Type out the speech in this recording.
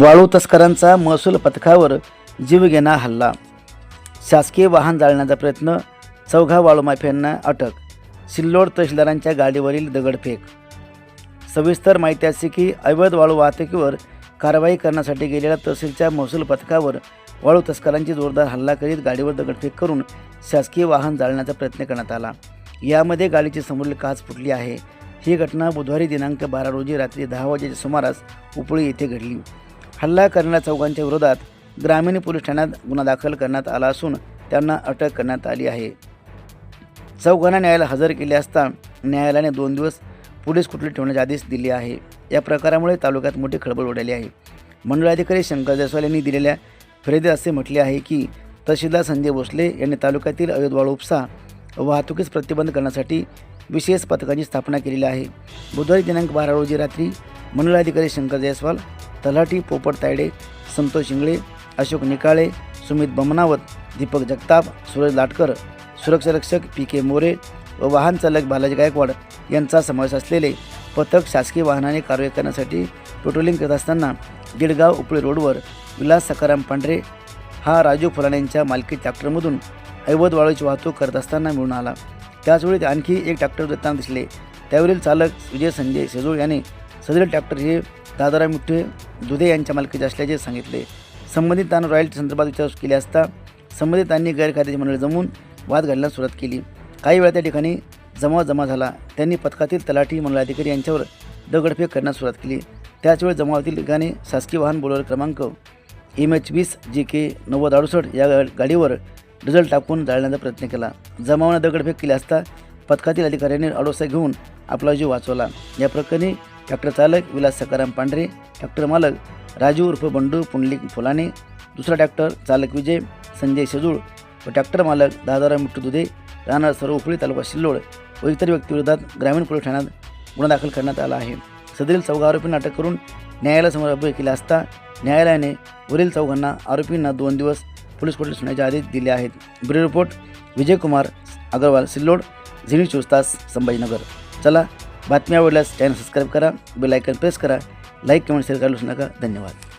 वाळू तस्करांचा महसूल पथकावर जीवघेणा हल्ला. शासकीय वाहन जाळण्याचा प्रयत्न चौघा वाळू माफियांना अटक सिल्लोड तहसीलदारांच्या गाडीवरील दगडफेक. सविस्तर माहिती असे की अवैध वाळू वाहतुकीवर कारवाई करण्यासाठी गेलेल्या तहसीलच्या महसूल पथकावर वाळू तस्करांची जोरदार हल्ला करीत गाडीवर दगडफेक करून शासकीय वाहन जाळण्याचा प्रयत्न करण्यात आला. यामध्ये गाडीची समोरील काच फुटली आहे. ही घटना बुधवारी दिनांक बारा रोजी रात्री दहा वाजेच्या सुमारास उपळी येथे घडली. हल्ला करणाऱ्या चौघांच्या विरोधात ग्रामीण पोलीस ठाण्यात गुन्हा दाखल करण्यात आला असून त्यांना अटक करण्यात आली आहे. चौघांना न्यायालयाला हजर केले असता न्यायालयाने दोन दिवस पोलीस कुठले ठेवण्याचे आदेश दिले आहे. या प्रकारामुळे तालुक्यात मोठी खळबळ उडाली आहे. मंडळाधिकारी शंकर जयस्वाल यांनी दिलेल्या फिर्यादीत असे म्हटले आहे की तहसीलदार संजय भोसले यांनी तालुक्यातील अवैध वाळू उपसा वाहतुकीस प्रतिबंध करण्यासाठी विशेष पथकाची स्थापना केलेली आहे. बुधवारी दिनांक बारा रोजी रात्री मंडळाधिकारी शंकर जयस्वाल तलाठी पोपट तायडे संतोष शिंगळे अशोक निकाळे सुमित बमनावत दीपक जगताप सूरज लाटकर सुरक्षा रक्षक पी के मोरे व वाहन चालक बालाजी गायकवाड यांचा समावेश असलेले पथक शासकीय वाहनाने कारवाई करण्यासाठी पेट्रोलिंग करत असताना गिडगाव उपळे रोडवर विलास सकाराम पांढरे हा राजू फुलाणे यांच्या मालकी ट्रॅक्टरमधून अवैध वाळूची वाहतूक करत असताना मिळून आला. त्याचवेळी आणखी एक ट्रॅक्टर देताना दिसले. त्यावरील चालक विजय संजय शेजूळ याने सदर ट्रॅक्टर हे दादाराम मुठे दुधे यांच्या मालकीचे असल्याचे सांगितले. संबंधितांना रॉयल्टी संदर्भात विचारपूस केली असता संबंधितांनी गैरकायदेशीर मंडळी जमवून वाद घालण्यास सुरुवात केली. काही वेळा त्या ठिकाणी जमाव जमा झाला. त्यांनी पथकातील तलाठी मंडळाधिकारी यांच्यावर दगडफेक करण्यास सुरुवात केली. त्याचवेळी जमावातील ठिकाणी शासकीय वाहन बोलवर क्रमांक एम एच वीस जी के नव्वद अडुसष्ट या गाडीवर डिझेल टाकून जाळण्याचा प्रयत्न केला. जमावाने दगडफेक केली असता पथकातील अधिकाऱ्यांनी अडोसा घेऊन आपला जीव वाचवला. या प्रकरणी ट्रॅक्टर चालक विलास सकाराम पांढरे ट्रॅक्टर मालक राजू उर्फ बंडू पुंडलिक फुलाने दुसरा ट्रॅक्टर चालक विजय संजय शेजूळ व ट्रॅक्टर मालक दादाराव मिट्टू दुधे राहणार सर्व उपळी तालुका सिल्लोड व इतर व्यक्तीविरोधात ग्रामीण पोलीस ठाण्यात गुन्हा दाखल करण्यात आला आहे. सदरील चौघा आरोपींना अटक करून न्यायालयासमोर अभय केले असता न्यायालयाने वरील चौघांना आरोपींना दोन दिवस पोलीस कोठडीत सुनायचे आदेश दिले आहेत. ब्युरो रिपोर्ट विजयकुमार अग्रवाल सिल्लोड झिनी चोस्तास तास संभाजीनगर. चला बातम्या आवडल्यास चॅनल सबस्क्राईब करा बेल आयकन प्रेस करा लाईक कमेंट शेअर करायला नका. धन्यवाद.